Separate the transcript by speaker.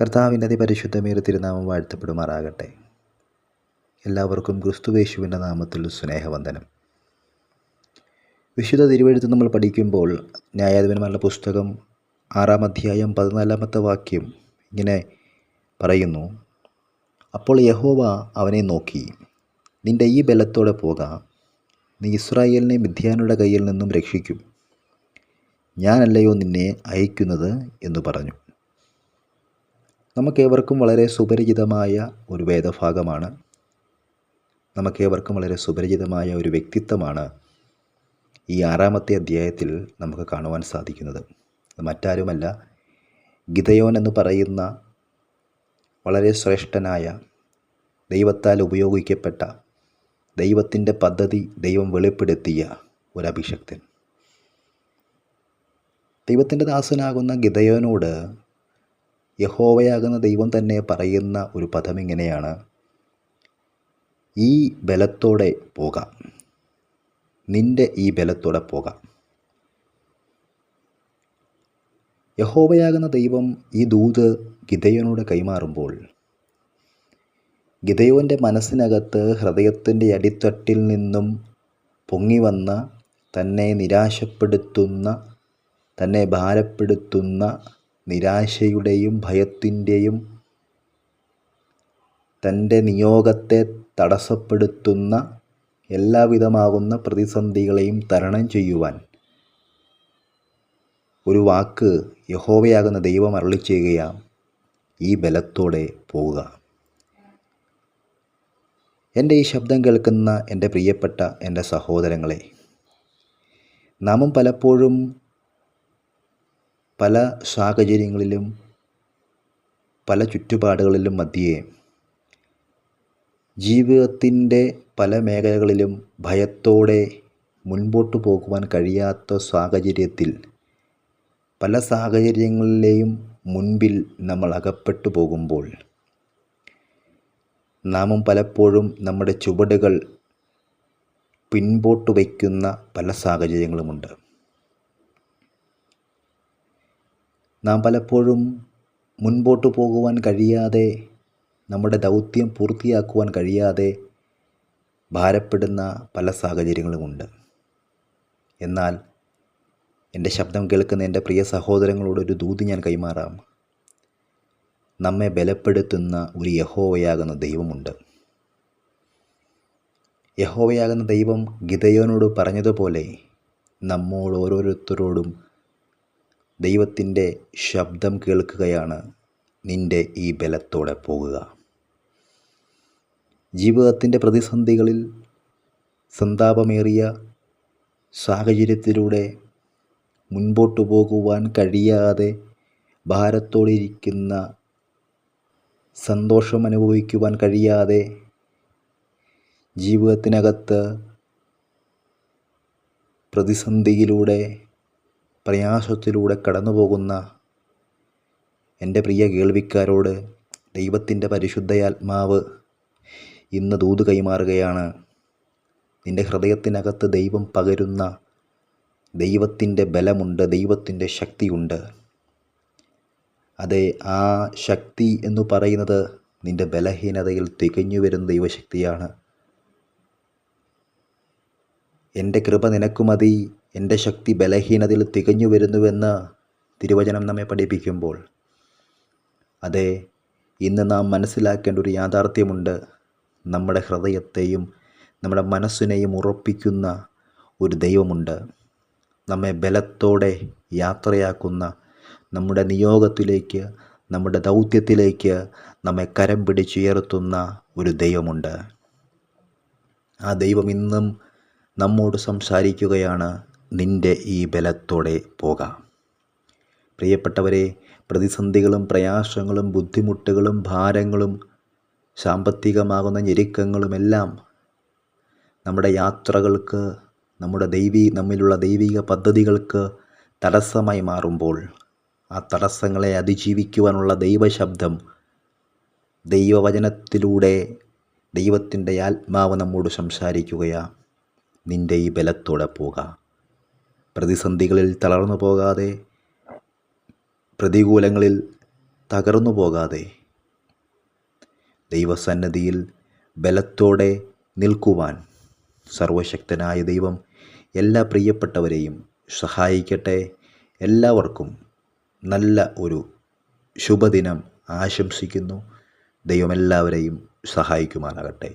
Speaker 1: കർത്താവിന്റെ അതിപരിശുദ്ധമേറെ തിരുനാമം വാഴ്ത്തപ്പെടുമാറാകട്ടെ. എല്ലാവർക്കും ക്രിസ്തുവേശുവിന്റെ നാമത്തിൽ സ്നേഹവന്ദനം. വിശുദ്ധ തിരുവഴുത്ത് നമ്മൾ പഠിക്കുമ്പോൾ ന്യായാധിപന്മാരുടെ പുസ്തകം ആറാം അധ്യായം പതിനാലാമത്തെ വാക്യം ഇങ്ങനെ പറയുന്നു അപ്പോൾ യഹോവ അവനെ നോക്കി നിന്റെ ഈ ബലത്തോടെ പോകാം നീ ഇസ്രായേലിനെ മിഥ്യാനുടെ കയ്യിൽ നിന്നും രക്ഷിക്കും. ഞാനല്ലയോ നിന്നെ അയക്കുന്നത്? എന്ന് പറഞ്ഞു. നമുക്കേവർക്കും വളരെ സുപരിചിതമായ ഒരു വേദഭാഗമാണ്. നമുക്കേവർക്കും വളരെ സുപരിചിതമായ ഒരു വ്യക്തിത്വമാണ് ഈ ആറാമത്തെ അധ്യായത്തിൽ നമുക്ക് കാണുവാൻ സാധിക്കുന്നത്. മറ്റാരുമല്ല ഗിതയോൻ എന്ന് പറയുന്ന വളരെ ശ്രേഷ്ഠനായ ദൈവത്താൽ ഉപയോഗിക്കപ്പെട്ട ദൈവത്തിന്റെ പദ്ധതി ദൈവം വെളിപ്പെടുത്തിയ ഒരു അഭിഷക്തൻ ദൈവത്തിന്റെ ദാസനാകുന്ന ഗിതയോനോട് യഹോവയാകുന്ന ദൈവം തന്നെ പറയുന്ന ഒരു പദം ഇങ്ങനെയാണ് ഈ ബലത്തോടെ പോകാം. നിന്റെ ഈ ബലത്തോടെ പോകാം. യഹോവയാകുന്ന ദൈവം ഈ ദൂത് ഗിതയോനോട് കൈമാറുമ്പോൾ ഗിതയോന്റെ മനസ്സിനകത്ത് ഹൃദയത്തിന്റെ അടിത്തട്ടിൽ നിന്നും പൊങ്ങി വന്ന തന്നെ നിരാശപ്പെടുത്തുന്ന തന്നെ ഭാരപ്പെടുത്തുന്ന നിരാശയുടെയും ഭയത്തിന്റെയും തന്റെ നിയോഗത്തെ തടസ്സപ്പെടുത്തുന്ന എല്ലാവിധമാകുന്ന പ്രതിസന്ധികളെയും തരണം ചെയ്യുവാൻ ഒരു വാക്ക് യഹോവയാകുന്ന ദൈവം അരളി ചെയ്യുകയാം. ഈ ബലത്തോടെ പോവുക. എന്റെ ഈ ശബ്ദം കേൾക്കുന്ന എന്റെ പ്രിയപ്പെട്ട എന്റെ സഹോദരങ്ങളെ നാമും പലപ്പോഴും പല സാഹചര്യങ്ങളിലും പല ചുറ്റുപാടുകളിലും മധ്യേ ജീവിതത്തിന്റെ പല മേഖലകളിലും ഭയത്തോടെ മുൻപോട്ട് പോകുവാൻ കഴിയാത്ത സാഹചര്യത്തിൽ പല സാഹചര്യങ്ങളിലെയും മുൻപിൽ നമ്മൾ അകപ്പെട്ടു പോകുമ്പോൾ നാമും പലപ്പോഴും നമ്മുടെ ചുവടുകൾ പിൻപോട്ട് വയ്ക്കുന്ന പല സാഹചര്യങ്ങളുമുണ്ട്. നാം പലപ്പോഴും മുൻപോട്ട് പോകുവാൻ കഴിയാതെ നമ്മുടെ ദൗത്യം പൂർത്തിയാക്കുവാൻ കഴിയാതെ ഭാരപ്പെടുന്ന പല സാഹചര്യങ്ങളുമുണ്ട് എന്നാൽ എന്റെ ശബ്ദം കേൾക്കുന്ന എന്റെ പ്രിയ സഹോദരങ്ങളോടൊരു ദൂതി ഞാൻ കൈമാറാം. നമ്മെ ബലപ്പെടുത്തുന്ന ഒരു യഹോവയാകുന്ന ദൈവമുണ്ട്. യഹോവയാകുന്ന ദൈവം ഗിതയോനോട് പറഞ്ഞതുപോലെ നമ്മോട് ഓരോരുത്തരോടും ദൈവത്തിന്റെ ശബ്ദം കേൾക്കുകയാണ് നിന്റെ ഈ ബലത്തോടെ പോകുക. ജീവിതത്തിന്റെ പ്രതിസന്ധികളിൽ സന്താപമേറിയ സാഹചര്യത്തിലൂടെ മുൻപോട്ടു പോകുവാൻ കഴിയാതെ ഭാരത്തോടിരിക്കുന്ന സന്തോഷം അനുഭവിക്കുവാൻ കഴിയാതെ ജീവിതത്തിനകത്ത് പ്രതിസന്ധിയിലൂടെ പ്രയാസത്തിലൂടെ കടന്നു പോകുന്ന എന്റെ പ്രിയ കേൾവിക്കാരോട് ദൈവത്തിന്റെ പരിശുദ്ധയാത്മാവ് ഇന്ന് ദൂത് കൈമാറുകയാണ്. നിന്റെ ഹൃദയത്തിനകത്ത് ദൈവം പകരുന്ന ദൈവത്തിന്റെ ബലമുണ്ട് ദൈവത്തിന്റെ ശക്തിയുണ്ട്. അതെ ആ ശക്തി എന്ന് പറയുന്നത് നിന്റെ ബലഹീനതയിൽ തികഞ്ഞു വരുന്ന ദൈവശക്തിയാണ്. എന്റെ കൃപ നിനക്കു മതി എന്റെ ശക്തി ബലഹീനതയിൽ തികഞ്ഞു വരുന്നുവെന്ന് തിരുവചനം നമ്മെ പഠിപ്പിക്കുമ്പോൾ. അതെ ഇന്ന് നാം മനസ്സിലാക്കേണ്ട ഒരു യാഥാർത്ഥ്യമുണ്ട്. നമ്മുടെ ഹൃദയത്തെയും നമ്മുടെ മനസ്സിനെയും ഉറപ്പിക്കുന്ന ഒരു ദൈവമുണ്ട്. നമ്മെ ബലത്തോടെ യാത്രയാക്കുന്ന നമ്മുടെ നിയോഗത്തിലേക്ക് നമ്മുടെ ദൗത്യത്തിലേക്ക് നമ്മെ കരം പിടിച്ചുയർത്തുന്ന ഒരു ദൈവമുണ്ട്. ആ ദൈവം ഇന്നും നമ്മോട് സംസാരിക്കുകയാണ്. നിന്റെ ഈ ബലത്തോടെ പോകാം. പ്രിയപ്പെട്ടവരെ പ്രതിസന്ധികളും പ്രയാസങ്ങളും ബുദ്ധിമുട്ടുകളും ഭാരങ്ങളും സാമ്പത്തികമാകുന്ന ഞെരുക്കങ്ങളുമെല്ലാം നമ്മുടെ യാത്രകൾക്ക് നമ്മുടെ ദൈവീ നമ്മിലുള്ള ദൈവിക പദ്ധതികൾക്ക് തടസ്സമായി മാറുമ്പോൾ ആ തടസ്സങ്ങളെ അതിജീവിക്കുവാനുള്ള ദൈവശബ്ദം ദൈവവചനത്തിലൂടെ ദൈവത്തിന്റെ ആത്മാവ് നമ്മോട് സംസാരിക്കുകയാണ് നിന്റെ ഈ ബലത്തോടെ പോക. പ്രതിസന്ധികളിൽ തളർന്നു പോകാതെ പ്രതികൂലങ്ങളിൽ തകർന്നു പോകാതെ ദൈവസന്നദ്ധിയിൽ ബലത്തോടെ നിൽക്കുവാൻ സർവശക്തനായ ദൈവം എല്ലാ പ്രിയപ്പെട്ടവരെയും സഹായിക്കട്ടെ. എല്ലാവർക്കും നല്ല ഒരു ശുഭദിനം ആശംസിക്കുന്നു. ദൈവം എല്ലാവരെയും സഹായിക്കുമാറാകട്ടെ.